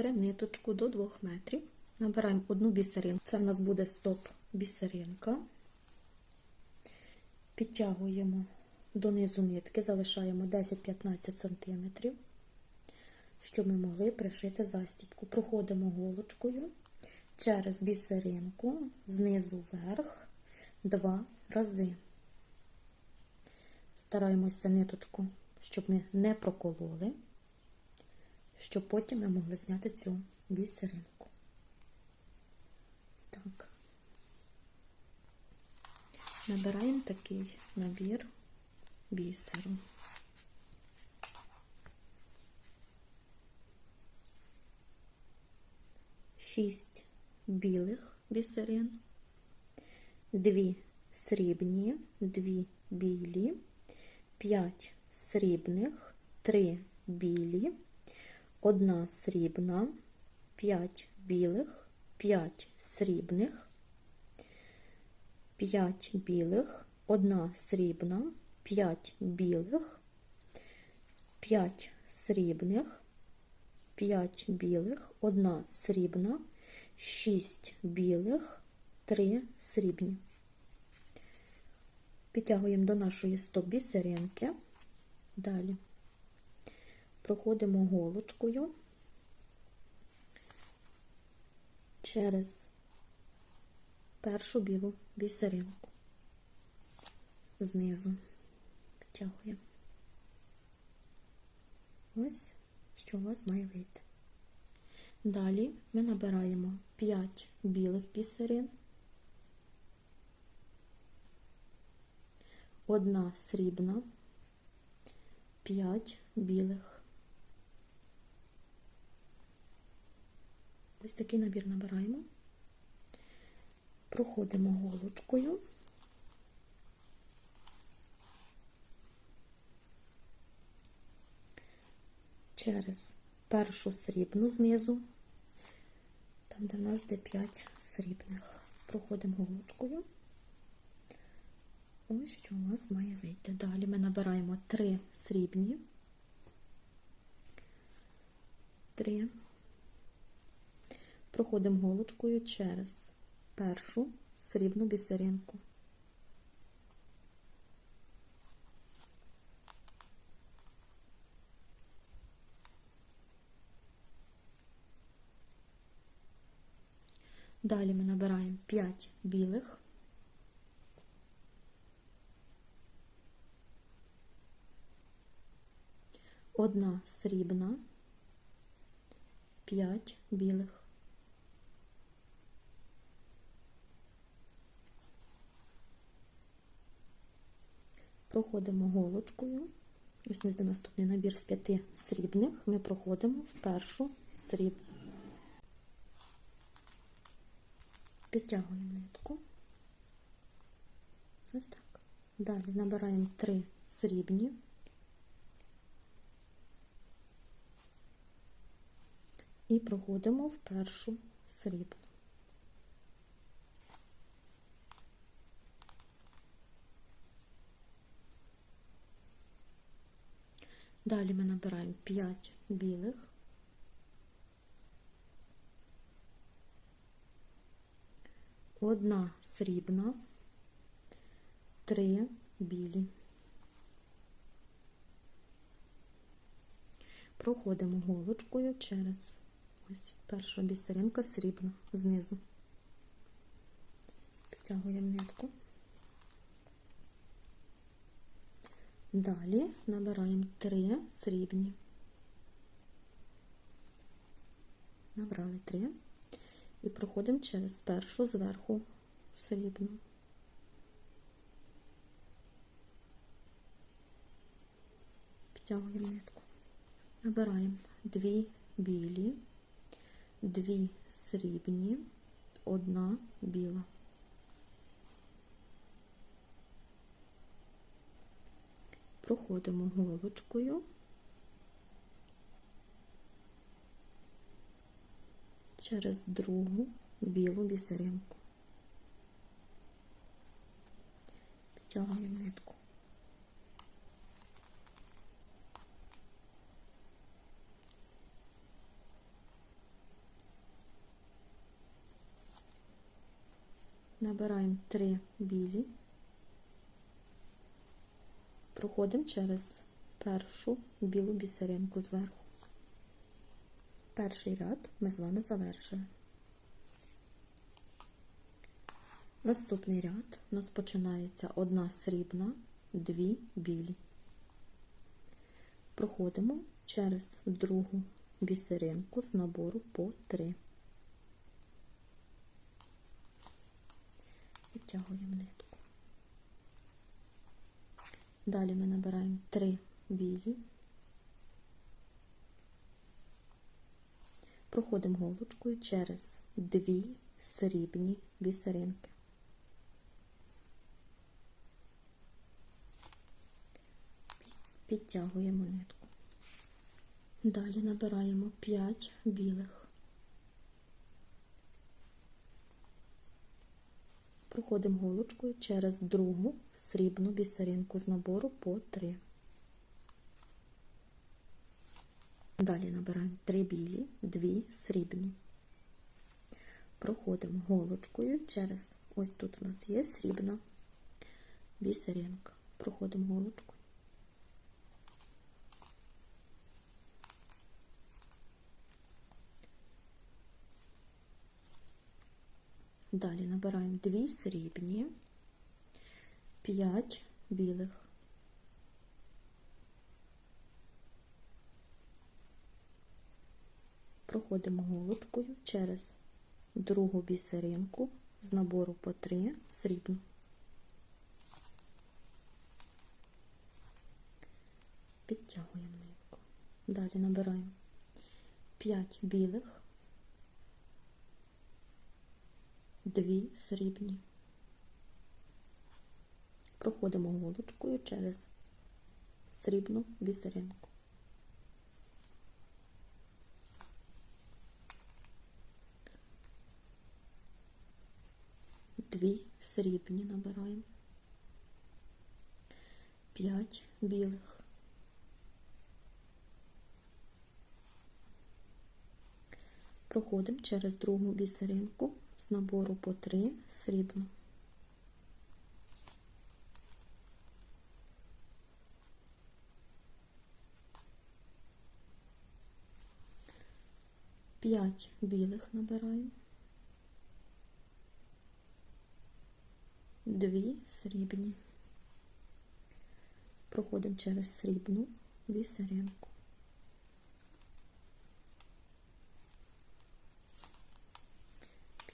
беремо ниточку до 2 метрів, набираємо одну бісеринку. Це в нас буде стоп бісеринка. Підтягуємо донизу нитки, залишаємо 10-15 см, щоб ми могли пришити застібку. Проходимо голочкою через бісеринку знизу вверх два рази. Стараємося ниточку, щоб ми не прокололи, щоб потім ми могли зняти цю бісеринку. Так. Набираємо такий набір бісеру. Шість білих бісерин, дві срібні, дві білі, п'ять срібних, три білі, одна срібна, п'ять білих, п'ять срібних, п'ять білих, одна срібна, п'ять білих, п'ять срібних, п'ять білих, одна срібна, шість білих, три срібні. Підтягуємо до нашої стоп-бісеринки. Далі проходимо голочкою через першу білу бісеринку. Знизу підтягуємо. Ось, що у вас має вийти. Далі ми набираємо 5 білих бісерин, одна срібна, 5 білих. Ось такий набір набираємо, проходимо голочкою. Через першу срібну знизу, там, де в нас де 5 срібних. Проходимо голочкою. Ось що у нас має вийти. Далі ми набираємо 3 срібні, 3, проходимо голочкою через першу срібну бісеринку. Далі ми набираємо 5 білих, одна срібна, 5 білих. Проходимо голочкою. Ось у нас наступний набір з п'яти срібних. Ми проходимо в першу срібну. Підтягуємо нитку. Ось так. Далі набираємо три срібні. І проходимо в першу срібну. Далі ми набираємо 5 білих. Одна срібна, три білі. Проходимо голочкою через ось перша бісеринка срібна знизу. Підтягуємо нитку. Далі набираємо три срібні. Набрали три. І проходимо через першу зверху срібну. Підтягуємо нитку. Набираємо дві білі, дві срібні, одна біла. проходимо голочкою через другу білу бісеринку, підтягуємо нитку. Набираємо три білі проходимо через першу білу бісеринку зверху. Перший ряд ми з вами завершили. Наступний ряд у нас починається одна срібна, дві білі. Проходимо через другу бісеринку з набору по 3. Відтягуємо нитку. Далі ми набираємо 3 білі, проходимо голочкою через дві срібні бісеринки. Підтягуємо нитку. Далі набираємо 5 білих. Проходимо голочкою через другу срібну бісеринку з набору по 3. Далі набираємо 3 білі, 2 срібні. Проходимо голочкою через, ось тут у нас є срібна бісеринка. Проходимо голочкою. Далі набираємо 2 срібні, 5 білих. Проходимо голочкою через другу бісеринку з набору по 3 срібну. Підтягуємо нитку. Далі набираємо 5 білих, дві срібні. Проходимо голочкою через срібну бісеринку. Дві срібні набираємо, п'ять білих. Проходимо через другу бісеринку з набору по 3 срібно. П'ять білих набираємо, дві срібні. Проходимо через срібну бісеринку.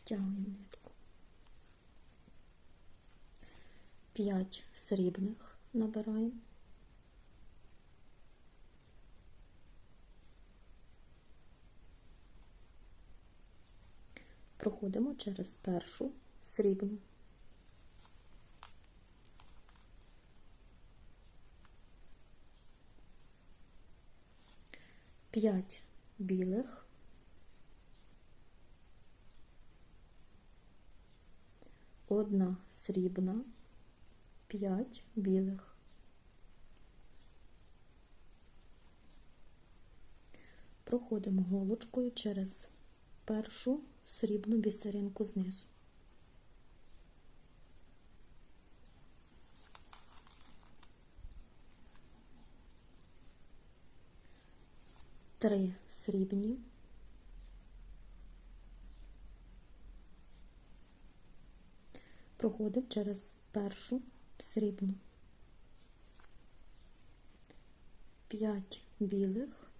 Підтягуємо нитку. П'ять срібних набираємо. Проходимо через першу срібну. П'ять білих. Одна срібна, п'ять білих. Проходимо голочкою через першу срібну бісеринку знизу. Три срібні. Проходимо через першу срібну. П'ять білих,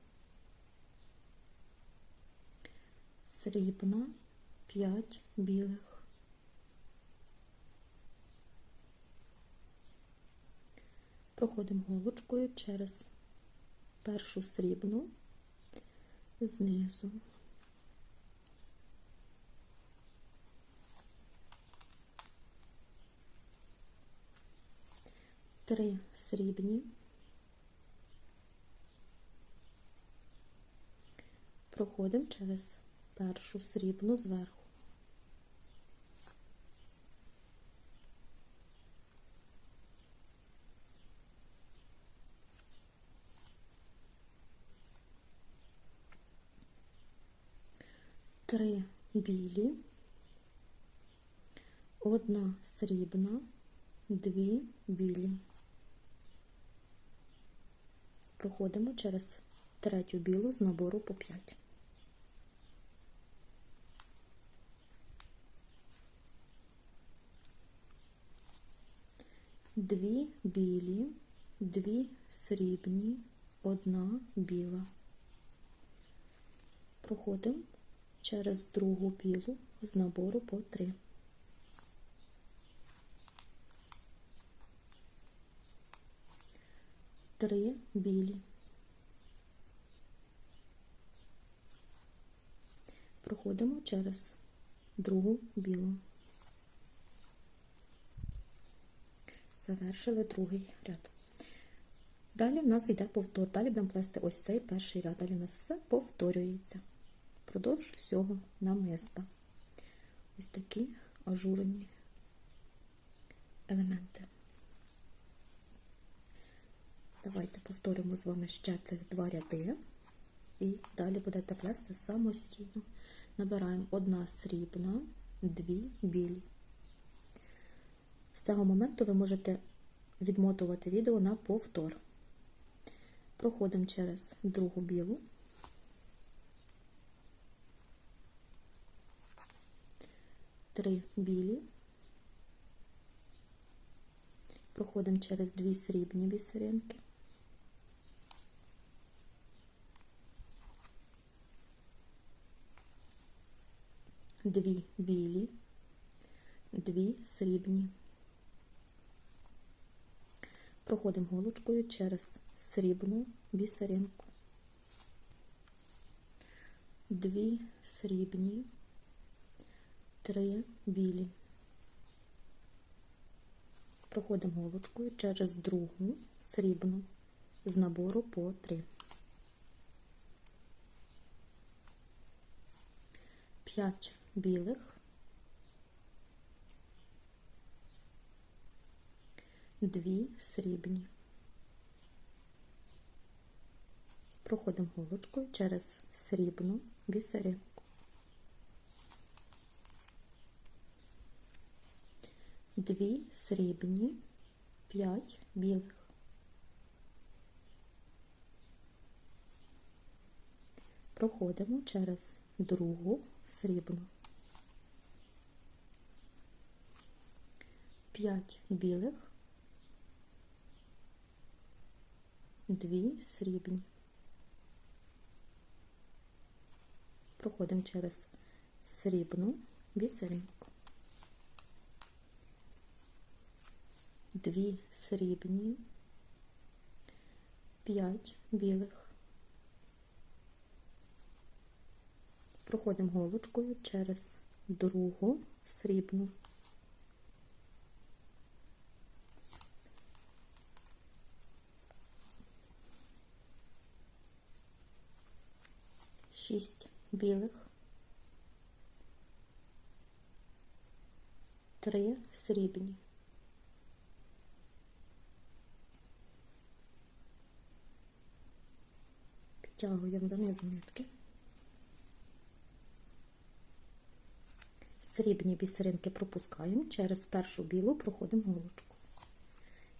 срібна, п'ять білих. Проходимо голочкою через першу срібну знизу. Три срібні. Проходимо через першу срібну зверху. Три білі, одна срібна, дві білі. Проходимо через третю білу з набору по 5. Дві білі, дві срібні, одна біла. Проходимо через другу білу з набору по 3. Три білі. Проходимо через другу білу. Завершили другий ряд. Далі в нас йде повтор. Далі будемо плести ось цей перший ряд. Далі у нас все повторюється. Продовж всього намиста. Ось такі ажурні елементи. Давайте повторимо з вами ще цих два ряди. І далі будете плести самостійно. Набираємо одна срібна, дві білі. З цього моменту ви можете відмотувати відео на повтор. Проходимо через другу білу. Три білі. Проходимо через дві срібні бісеринки. Дві білі, дві срібні. Проходимо голочкою через срібну бісеринку. Дві срібні, три білі. Проходимо голочкою через другу срібну з набору по три. П'ять білих. Дві срібні. Проходимо голочкою через срібну бісеринку. Дві срібні, п'ять білих. Проходимо через другу срібну. П'ять білих, дві срібні. Проходимо через срібну бісеринку. Дві срібні, п'ять білих. Проходимо голочкою через другу срібну. Шість білих, три срібні. Підтягуємо донизу нитки. Срібні бісеринки пропускаємо, через першу білу проходимо голочку.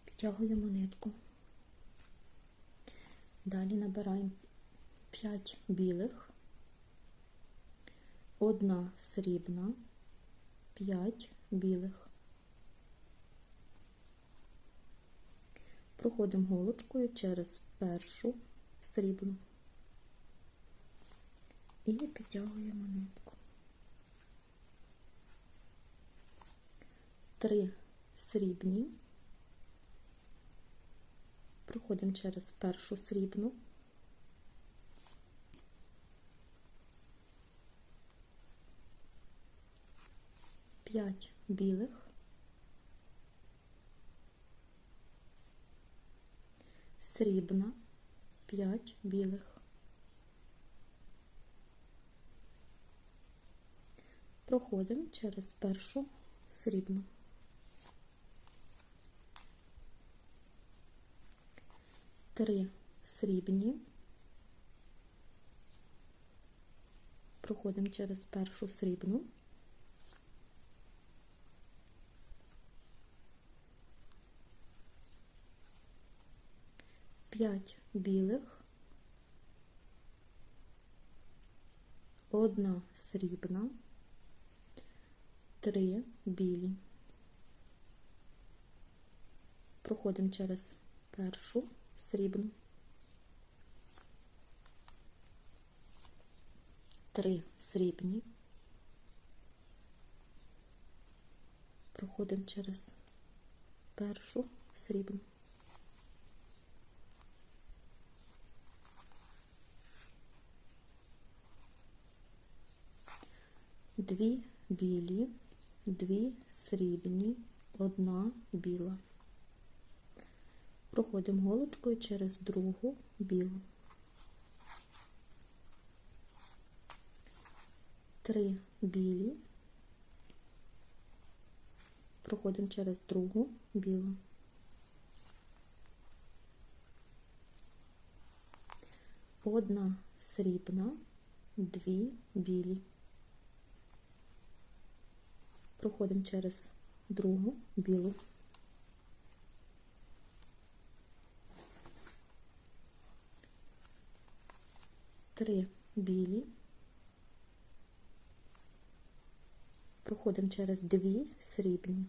Підтягуємо нитку. Далі набираємо 5 білих, одна срібна, 5 білих. Проходимо голочкою через першу срібну і підтягуємо нитку. Три срібні, проходимо через першу срібну. П'ять білих, срібна, п'ять білих. Проходимо через першу срібну. Три срібні. Проходимо через першу срібну. 5 білих, одна срібна, три білі. Проходимо через першу срібну, три срібні. Проходимо через першу срібну. Дві білі, дві срібні, одна біла. Проходимо голочкою через другу білу. Три білі. Проходимо через другу білу. Одна срібна, дві білі. Проходимо через другу білу. Три білі. Проходимо через дві срібні.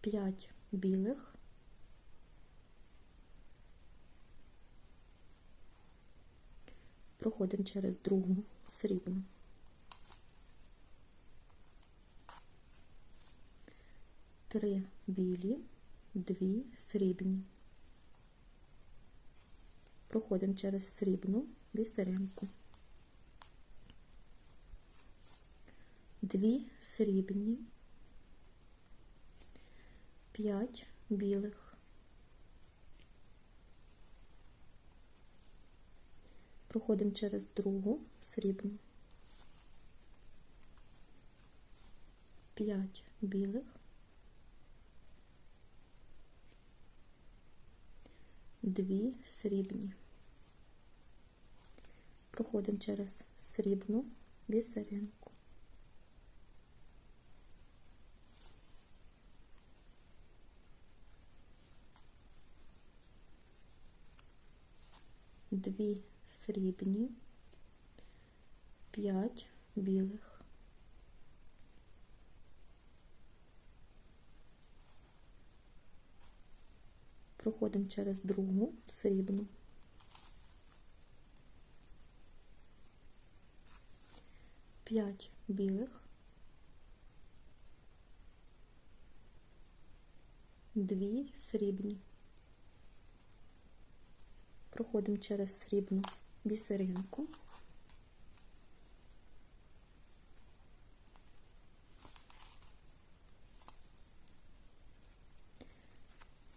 П'ять білих. Проходимо через другу срібну. Три білі, дві срібні. Проходимо через срібну бісеринку. Дві срібні, п'ять білих. Проходимо через другу срібну. П'ять білих. Дві срібні. Проходимо через срібну бісеринку. Дві срібні, п'ять білих. Проходимо через другу срібну. П'ять білих. Дві срібні. Проходимо через срібну бісеринку.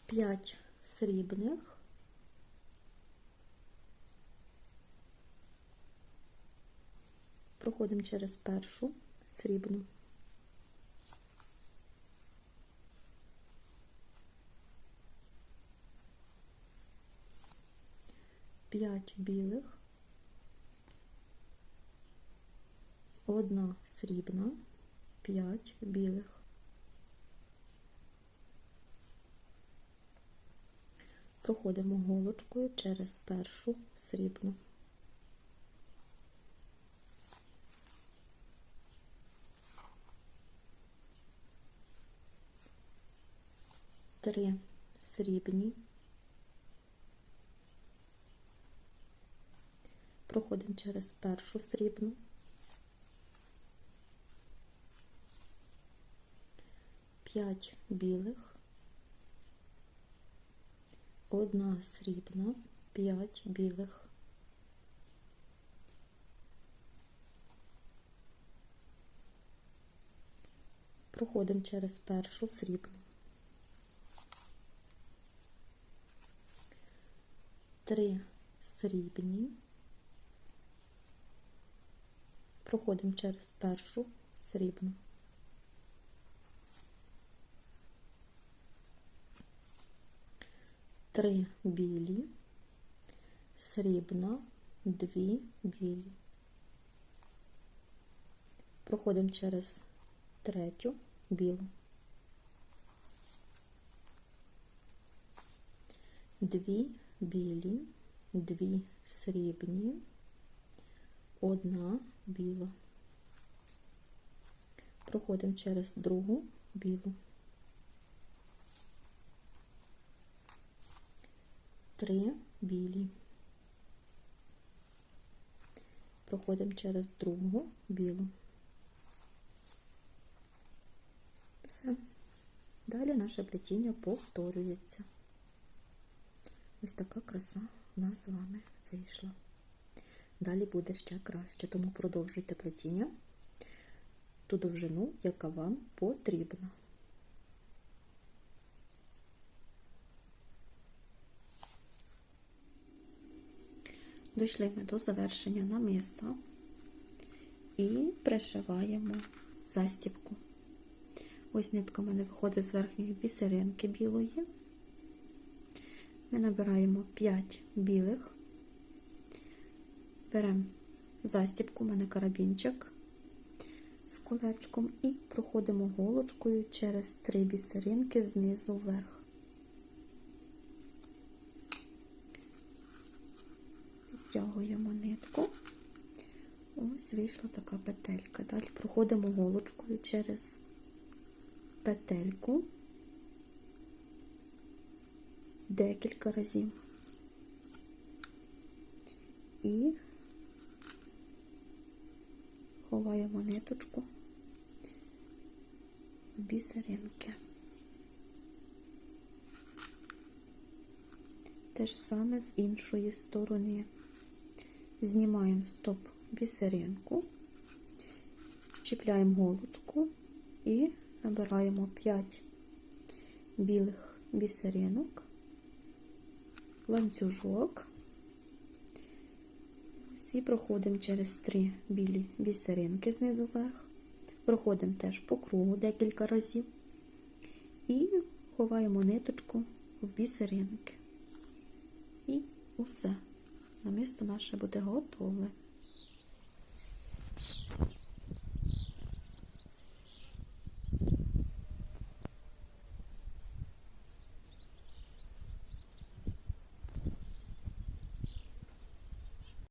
П'ять срібних. Проходимо через першу срібну. П'ять білих, одна срібна, п'ять білих. Проходимо голочкою через першу срібну. Три срібні. Проходимо через першу срібну. П'ять білих. Одна срібна, п'ять білих. Проходимо через першу срібну. Три срібні. Проходимо через першу срібну. Три білі, срібна, дві білі. Проходимо через третю білу. Дві білі, дві срібні, одна біла. Проходимо через другу білу. Три білі. Проходимо через другу білу. Все. Далі наше плетіння повторюється. Ось така краса у нас з вами вийшла. Далі буде ще краще, тому продовжуйте плетіння ту довжину, яка вам потрібна. Дійшли ми до завершення намиста і пришиваємо застібку. Ось нитка в мене виходить з верхньої бісеринки білої. Ми набираємо 5 білих, беремо застібку, у мене карабінчик з колечком і проходимо голочкою через 3 бісеринки знизу вверх. Відтягуємо нитку. Ось вийшла така петелька. Далі проходимо голочкою через петельку декілька разів. І ховаємо ниточку бісеринки. Те ж саме з іншої сторони. Знімаємо стоп бісеринку, чіпляємо голочку і набираємо 5 білих бісеринок, ланцюжок. Всі проходимо через три білі бісеринки знизу вверх, проходимо теж по кругу декілька разів і ховаємо ниточку в бісеринки. І усе намисто наше буде готове.